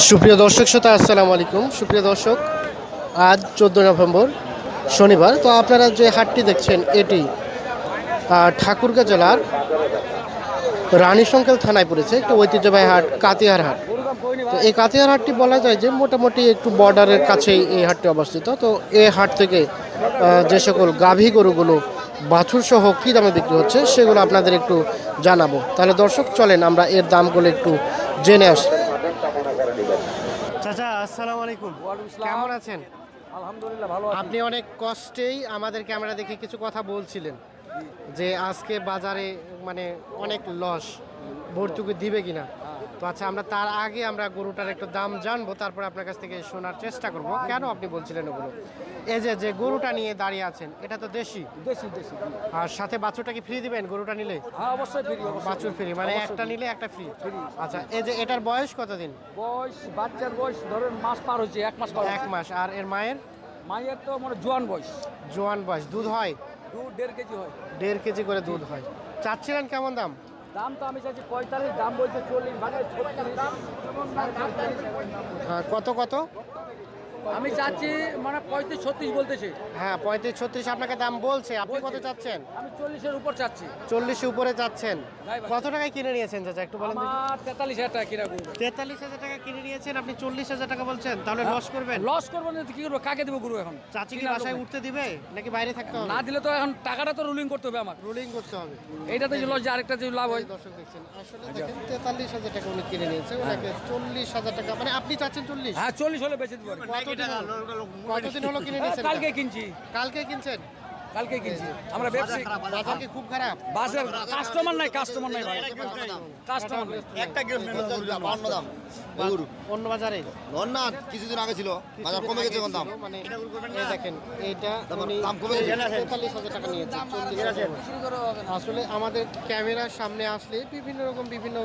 সুপ্রিয় দর্শক শ্রোতা, আসসালামু আলাইকুম। সুপ্রিয় দর্শক, আজ চোদ্দ নভেম্বর শনিবার। তো আপনারা যে হাটটি দেখছেন, এটি ঠাকুরগাঁ জেলার রানী সংকেল থানায় পড়েছে, একটি ঐতিহ্যবাহী হাট, কাতিয়ার হাট। তো এই কাতিয়ার হাটটি বলা যায় যে মোটামুটি একটু বর্ডারের কাছেই এই হাটটি অবস্থিত। তো এই হাট থেকে যে সকল গাভী গরুগুলো বাছুর সহ কী দামে বিক্রি হচ্ছে, সেগুলো আপনাদের একটু জানাব। তাহলে দর্শক, চলেন আমরা এর দামগুলো একটু জেনে আসি। চাচা আসসালামু আলাইকুম। কেমন আছেন? আলহামদুলিল্লাহ ভালো আছি। আপনি অনেক কষ্টেই আমাদের ক্যামেরা দেখে কিছু কথা বলছিলেন যে আজকে বাজারে মানে অনেক লস ভর্তুকি দিবে কিনা। তো আচ্ছা আমরা তার আগে আমরা গরুটার একটু দাম জানব তারপরে আপনার কাছ থেকে শোনার চেষ্টা করব। কেন আপনি বলছিলেন ওগুলো? এই যে যে গরুটা নিয়ে দাঁড়িয়ে আছেন এটা তো দেশি? দেশি দেশি আর সাথে বাছুরটা কি ফ্রি দিবেন গরুটা নিলে? হ্যাঁ অবশ্যই ফ্রি বাছুর ফ্রি মানে একটা নিলে একটা ফ্রি আচ্ছা এই যে এটার বয়স কতদিন? বয়স বাচ্চার বয়স ধরেন মাস পার হয়েছে এক মাস পার এক মাস আর এর মায়ের? মায়ের তো মানে জোয়ান বয়স। জোয়ান বয়স দুধ হয়? দু দেড় কেজি হয়। দেড় কেজি করে দুধ হয়। চাচ্ছিলেন কেমন দাম? দাম তো আমি চাইছি পঁয়তাল্লিশ দাম বলছে চল্লিশ মানে হ্যাঁ, কত কত? আমি চাচ্ছি মানে পঁয়ত্রিশ ছত্রিশ বলতেছে। হ্যাঁ পঁয়ত্রিশ ছত্রিশ আপনাকে দাম বলছে। আপনি কত চাচ্ছেন? আমি চল্লিশের উপর চাচ্ছি। চল্লিশের উপরে চাচ্ছেন। কত টাকায় কিনে নিয়েছেন চাচা? একটু বলেন তেতাল্লিশ হাজার টাকা কিনা তেতাল্লিশ হাজার টাকা কিনে নিয়েছেন আপনি চল্লিশ হাজার টাকা বলছেন। তাহলে লস করবেন। লস করব না কি করব? কাকে দেবো গুরু এখন? চাচি কি বাসায় উঠতে দিবে? নাকি বাইরে থাকতে হবে? না দিলে তো এখন টাকাটা তো রুলিং করতে হবে আমার। রুলিং করতে হবে। এইটাতে যে লস যে আরেকটা যে লাভ হয়। দর্শক দেখছেন আসলে দেখেন তেতাল্লিশ হাজার টাকা উনি কিনে নিয়েছে। ওনাকে চল্লিশ হাজার টাকা মানে আপনি চাচ্ছেন চল্লিশ? হ্যাঁ চল্লিশ হলে বেঁচে পারি কতদিন হলো? হলো কিনে নিয়েছেন কালকে কিনছি। কালকে কিনছেন? কালকে কিনছি। আমরা ব্যবসায়ী বাজার কি খুব খারাপ। বাসের কাস্টমার নাই কাস্টমার নাই ভাই। কাস্টমার একটা বান্ন দাম অন্য বাজারে। কিছুদিন আগে ছিল। বাজার কমে গেছে এখন দাম। মানে এই দেখেন এইটা দাম কমে গেছে। তেতাল্লিশ হাজার টাকা নিয়েছে। আসলে আমাদের ক্যামেরার সামনে আসলে বিভিন্ন রকম বিভিন্ন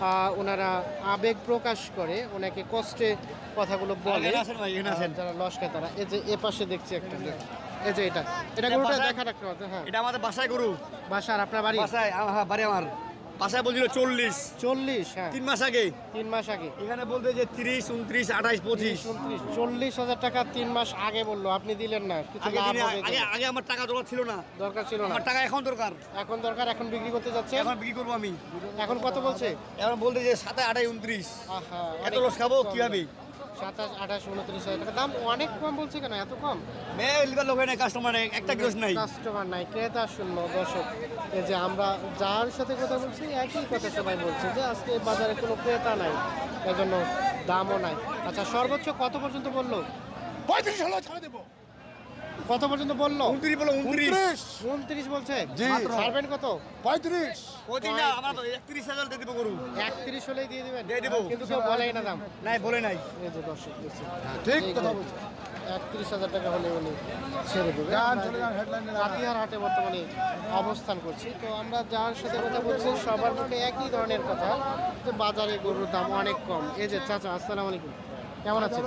আহ, ওনারা আবেগ প্রকাশ করে ওনাকে কষ্টে কথাগুলো বলে। যারা লস তারা। এই যে এ পাশে দেখছি একটা এই যে এটা। এটা গরুটা দেখা রাখতে হবে হ্যাঁ। এটা আমাদের বাসায় গরু। বাসার আপনার বাড়ি? বাসায় হ্যাঁ, বাড়ি আমার। বাসায় বলছিল চল্লিশ। চল্লিশ হ্যাঁ। তিন মাস আগে। তিন মাস আগে। এখানে বলতে যে তিরিশ উনত্রিশ আঠাইশ পঁচিশ। উনত্রিশ চল্লিশ হাজার টাকা তিন মাস আগে বলল আপনি দিলেন না কিছু আগে আগে আমার টাকা দরকার ছিল না। দরকার ছিল না। আমার টাকা এখন দরকার। এখন দরকার এখন বিক্রি করতে যাচ্ছে এখন বিক্রি করব আমি। এখন কত বলছে? এখন বলতে যে সাথে আঠাই উনত্রিশ। এত লস খাব। কীভাবে? সাতাশ আঠাশ উনত্রিশ হাজার টাকা। দাম অনেক কম বলছে কেন? এত কম? কাস্টমার নেই একটা গিরস নাই। কাস্টমার নাই। ক্রেতা শূন্য দর্শক এই যে আমরা যার সাথে কথা বলছি একই কথা সবাই বলছে যে আজকে বাজারে কোনো ক্রেতা নাই এজন্য দামও নাই। আচ্ছা সর্বোচ্চ কত পর্যন্ত বলল? পঁয়ত্রিশ হলো ছাড়ে দেবো। কত পর্যন্ত বলল? উনত্রিশ বলো উনত্রিশ। উনত্রিশ? বলছে। জি। ছাড়বেন কত? পঁয়ত্রিশ। না আমরা একত্রিশ হাজার দিয়ে দেবো গরু। একত্রিশ হলেই দিয়ে দিবেন। দিয়ে দেবো। কিন্তু কেউ বলেই না দাম। নাই বলে নাই। এই যে দর্শক ঠিক কথা যে একত্রিশ হাজার টাকা হলে উনি ছেড়ে দেবে হাতিয়ার হাটে বর্তমানে অবস্থান করছি। তো আমরা যার সাথে কথা বলছি সবার মুখে একই ধরনের কথা যে বাজারে গরুর দাম অনেক কম। এই যে চাচা আসসালামু আলাইকুম। কেমন আছে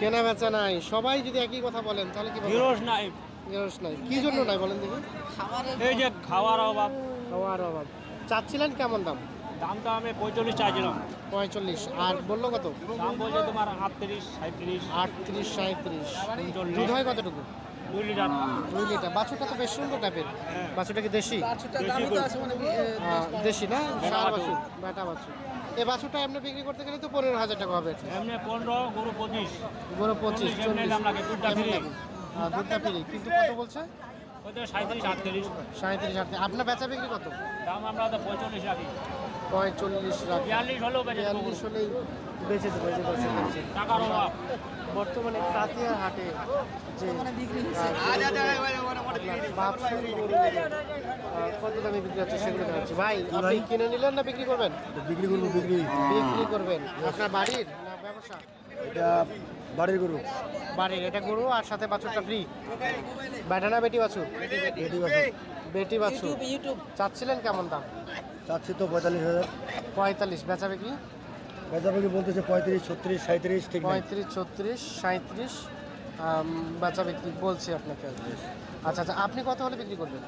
কেনা বেচা নাই সবাই যদি একই কথা বলেন তাহলে কি বলবেন? নাই। নিরস নাই। কি জন্য নাই বলেন দেখি। এই যে খাওয়ার অভাব। খাওয়ার অভাব। চাচ্ছিলেন কেমন দাম? দাম তো আমি পঁয়তাল্লিশ চাইছিলাম। পঁয়তাল্লিশ। আর বলল কত? দাম বলছে তোমার আটত্রিশ সাঁত্রিশ আটত্রিশ সাঁত্রিশ। দুধ হয় কতটুকু? দুই লিটার। দুই লিটার। বাছুরটা তো বেশ সুন্দর টাইপের বাছুরটা কি দেশি? দেশি গরু। দেশি না? সার বাছুর। বেটা বাছুর। এই বাছুরটা এমনি বিক্রি করতে গেলে তো পনেরো হাজার টাকা হবে। এমনি পনেরো গরু পঁচিশ। গরু পঁচিশ চল্লিশ, দুধটা। হ্যাঁ, ফ্রি। কিন্তু কত বলছে? সাঁত্রিশ আটত্রিশ আপনার বেচা বিক্রি কত? দাম আমরা তো পঁয়তাল্লিশ রাখি। পঁয়তাল্লিশ লাখ বিয়াল্লিশ হলেও বিয়াল্লিশ হলেই বেঁচে দেবো যে টাকার অভাব। বর্তমানে কাতিয়া হাটে যে কত দামে বিক্রি হচ্ছে সেগুলো দেখাচ্ছি ভাই আপনি কিনে নিলেন না বিক্রি করবেন? বিক্রি করব বিক্রি। বিক্রি করবেন। আপনার বাড়ির না ব্যবসা? এটা বাড়ির গরু। বাড়ির এটা গরু আর সাথে বাছুরটা ফ্রি বেটা না বেটি বাছুর? এটি বাছুর। বেটি বাছুর। চাচ্ছিলেন কেমন দাম? চাচ্ছি তো পঁয়তাল্লিশ হাজার। পঁয়তাল্লিশ বেচা বিক্রি? বেচাবেচি বলতেছে পঁয়ত্রিশ ছত্রিশ সাঁত্রিশ ঠিক পঁয়ত্রিশ ছত্রিশ সাঁত্রিশ বেচা বিক্রি বলছি আপনাকে। আচ্ছা আচ্ছা আপনি কত হলে বিক্রি করবেন?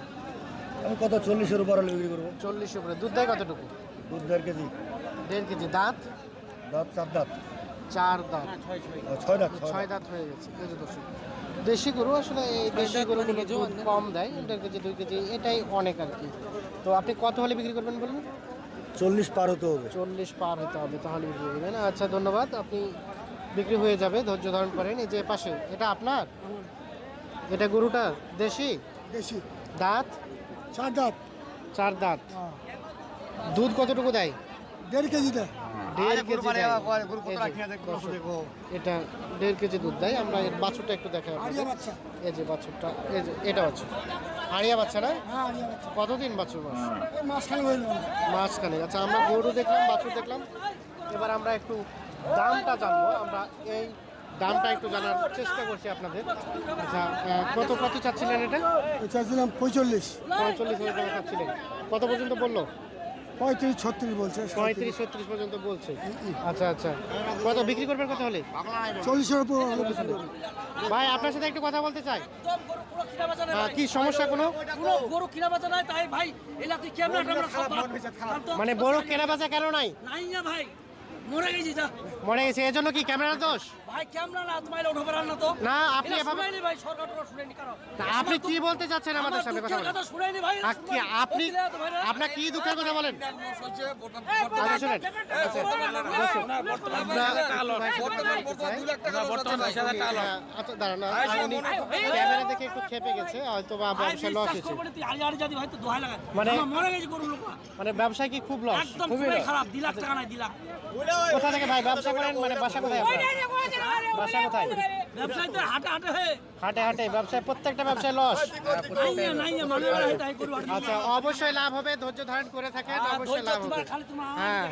আমি কত চল্লিশের উপর হলে বিক্রি করব? চল্লিশ উপরে। দুধ দেয় কতটুকু? দুধ দেড় কেজি। দেড় কেজি দাঁত? দাঁত চার দাঁত। চার দাঁত। ছয় দাঁত ছয় দাঁত। হয়ে গেছে। এই যে দর্শক দেশি গরু আসলে এই দেশি গরুগুলো দুধ কম দেয় দেড় কেজি দুই কেজি এটাই অনেক আর কি। তো আপনি কত হলে বিক্রি করবেন বলুন? চল্লিশ পার হতে হবে। চল্লিশ পার হতে হবে তাহলে বিক্রি করবেন। আচ্ছা ধন্যবাদ। আপনি বিক্রি হয়ে যাবে ধৈর্য ধারণ করেন। এই যে পাশে এটা আপনার? এটা গরুটা দেশি? দেশি। দাঁত? চার দাঁত। চার দাঁত। দুধ কতটুকু দেয়? দেড় কেজি দেয়। দেড় কেজি দেয়। এই যে, দর্শক, এটা দেড় কেজি দুধ দেয়। আমরা এর বাছুরটা একটু দেখাই আপনাদের। এই যে বাছুরটা এই যে এটা বাছুর। আড়িয়া বাচ্চা না? হ্যাঁ কতদিন বাছুর মাস এই মাঝখানে আচ্ছা আমরা গরু দেখলাম বাছুর দেখলাম। এবার আমরা একটু দামটা জানব। আমরা এই দামটা একটু জানার চেষ্টা করছি আপনাদের। আচ্ছা কত কত চাচ্ছিলেন এটা? চাইছিলাম পঁয়তাল্লিশ পঁয়তাল্লিশ হাজার টাকা চাচ্ছিলেন। কত পর্যন্ত বলল? পঁয়ত্রিশ ছত্রিশ বলছে পঁয়ত্রিশ ছত্রিশ পর্যন্ত বলছে। আচ্ছা আচ্ছা। কত বিক্রি করবেন কত হলে? চল্লিশের উপর ভাই আপনার সাথে একটু কথা বলতে চাই। কি সমস্যা কোনো? গরু কিনা বেচা নাই? তাই ভাই এলাকি কেমন মানে বড় কেনা বেচা কেন নাই? নাই না ভাই মরে গেছি যা। মনে গেছে জন্য কি ক্যামেরার দোষ ভাই কেমন না তোমার উঠে পারান না তো না আপনি এভাবে শুনাইনি ভাই সরকার টোকা শুনাইনি কারও তা আপনি কি বলতে চাচ্ছেন আমাদের সামনে কথা বলেন কথা শুনাইনি ভাই কি আপনি আপনার কি দুঃখের কথা বলেন আচ্ছা শুনেন আচ্ছা, হ্যাঁ, আচ্ছা, ক্যামেরা দেখে একটু খেপে গেছে হয়তো বা ভাই ব্যবসায় লস হয়েছে তো মানে- মানে মানে ব্যবসায় কি খুব লস খুবই খারাপ দি লাখ টাকা নাই দি লাখ কোথা থেকে ভাই ব্যবসা করেন মানে বাসা কোথায় বাসা কোথায়? ব্যবসায় তো হাটে হাটে হয়ে হাটে হাটে ব্যবসায় প্রত্যেকটা ব্যবসায় লস। হাটে আচ্ছা অবশ্যই লাভ হবে ধৈর্য ধারণ করে থাকেন অবশ্যই লাভ হবে। হ্যাঁ।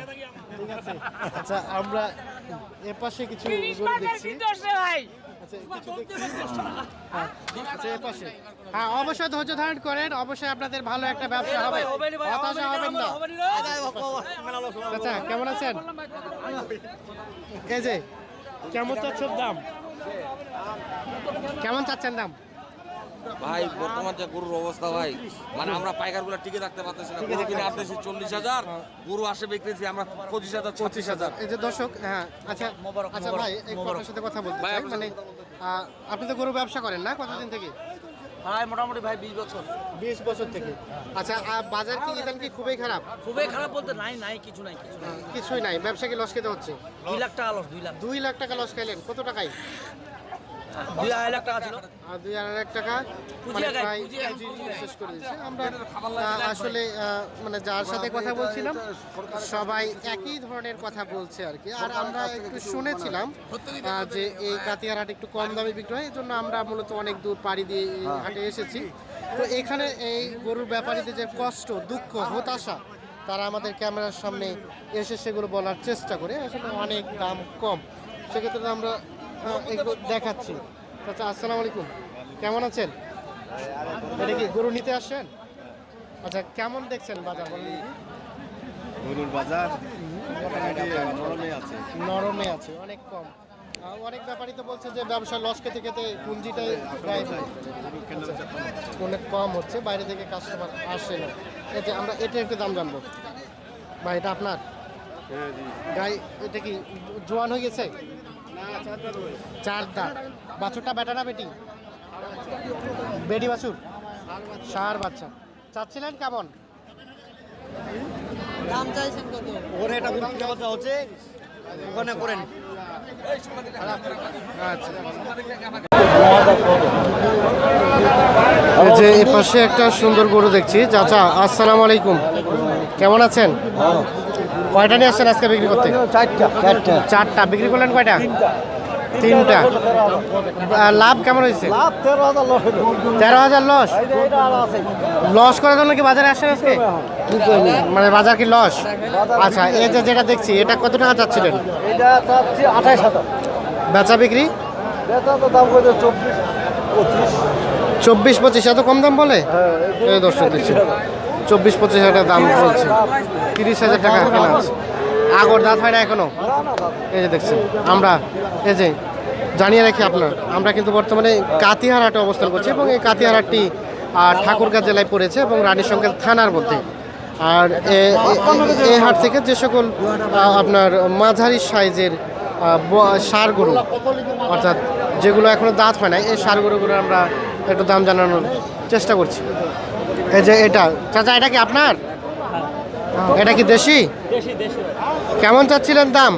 ঠিক আছে। আচ্ছা আমরা এপাশে কিছু দেখছি আচ্ছা হ্যাঁ, আচ্ছা এপাশে হ্যাঁ অবশ্যই ধৈর্য ধারণ করেন অবশ্যই আপনাদের ভালো একটা ব্যবসা হবে। হতাশা হবেন না। আচ্ছা কেমন আছেন? এই যে কেমন চাচ্ছেন দাম? কেমন চাচ্ছেন দাম? ভাই বর্তমান যে গরুর অবস্থা ভাই মানে আমরা পাইকারগুলা টিকে থাকতে পারতেছি না। গরু কিনে আসতেছি চল্লিশ হাজার গরু আসে বিক্রিছি আমরা পঁচিশ হাজার পঁচিশ হাজার। এই যে দর্শক হ্যাঁ আচ্ছা আচ্ছা ভাই সাথে কথা বলতে ভাই, আপনার মানে আপনি তো গরু ব্যবসা করেন না কতদিন থেকে? ভাই মোটামুটি ভাই বিশ বছর। বিশ বছর থেকে। আচ্ছা আর বাজার কি ইদান কি খুবই খারাপ? খুবই খারাপ বলতে নাই নাই কিছু নাই কিছু নাই। কিছুই নাই। ব্যবসা কি লস খেতে হচ্ছে? দুই লাখ টাকা লস দুই লাখ। দুই লাখ টাকা লস খাইলেন। কত টাকায়? দুই আড়াই লাখ টাকা ছিল। আর দুই আড়াই লাখ টাকা মানে প্রায় পুঁজি আগায়, পুঁজি শেষ করে দিয়েছে। আমরা আসলে মানে যার সাথে কথা বলছিলাম সবাই একই ধরনের কথা বলছে আর কি। আর আমরা একটু শুনেছিলাম যে এই কাতিয়ার হাট একটু কম দামে বিক্রি হয় এই জন্য আমরা মূলত অনেক দূর পাড়ি দিয়ে এই হাটে এসেছি। তো এখানে এই গরুর ব্যাপারীদের যে কষ্ট দুঃখ হতাশা তারা আমাদের ক্যামেরার সামনে এসে সেগুলো বলার চেষ্টা করে। আসলে অনেক দাম কম। সেক্ষেত্রে আমরা দেখাচ্ছি। আচ্ছা আসসালামু আলাইকুম। কেমন আছেন? এটা কি গরু নিতে আসছেন? আচ্ছা কেমন দেখছেন বাজার? বলেন গরুর বাজার নরমে আছে। নরমে আছে অনেক কম। অনেক ব্যাপারই তো বলছে যে ব্যবসা লস খেতে খেতে পুঁজিটাই গায়েব হয়ে অনেক কম হচ্ছে বাইরে থেকে কাস্টমার আসে না। এই যে আমরা এটা একটু দাম জানব। ভাই এটা আপনার? গাই এটা কি জোয়ান হয়ে গেছে? চার দাঁত বাছুরটা বেটা না বেটি? বেটি বাছুর? সার বাচ্চা। চাচ্ছিলেন কেমন? ওখানে একটা গরু কিনা কথা হচ্ছে ওখানে করেন। আচ্ছা যে এই পাশে একটা সুন্দর গরু দেখছি। চাচা আসসালামু আলাইকুম। কেমন আছেন? কয়টা নিয়ে আসছেন আজকে বিক্রি করতে? চারটা বিক্রি করলেন কয়টা? তিনটা। লাভ কেমন হয়েছে? তেরো হাজার লস লস? করার জন্য কি বাজারে আসছেন আজকে? মানে বাজার কি লস? আচ্ছা এই যে যেটা দেখছি এটা কত টাকা চাচ্ছিলেন? বেচা বিক্রি? চব্বিশ পঁচিশ। এত কম দাম বলে? দর্শক দেখছি চব্বিশ পঁচিশ হাজার দাম চলছে তিরিশ হাজার টাকা কেনা আছে। আগর দাঁত হয় না এখনও এই যে দেখছেন, আমরা, এই যে, জানিয়ে রাখি আপনার, আমরা কিন্তু বর্তমানে কাতিহারাটে অবস্থান করছি এবং এই কাতিহারাটি ঠাকুরগাঁ জেলায় পড়েছে এবং রানী রানীশঙ্কের থানার মধ্যে। আর এই হাট থেকে যে সকল আপনার মাঝারি সাইজের সার গরু, অর্থাৎ যেগুলো এখনও দাঁত হয় না এই সার গরুগুলো আমরা একটু দাম জানানোর চেষ্টা করছি। এই যে এটা। চাচা এটা কি আপনার? এটা কি দেশি? কেমন চাচ্ছিলেন দাম?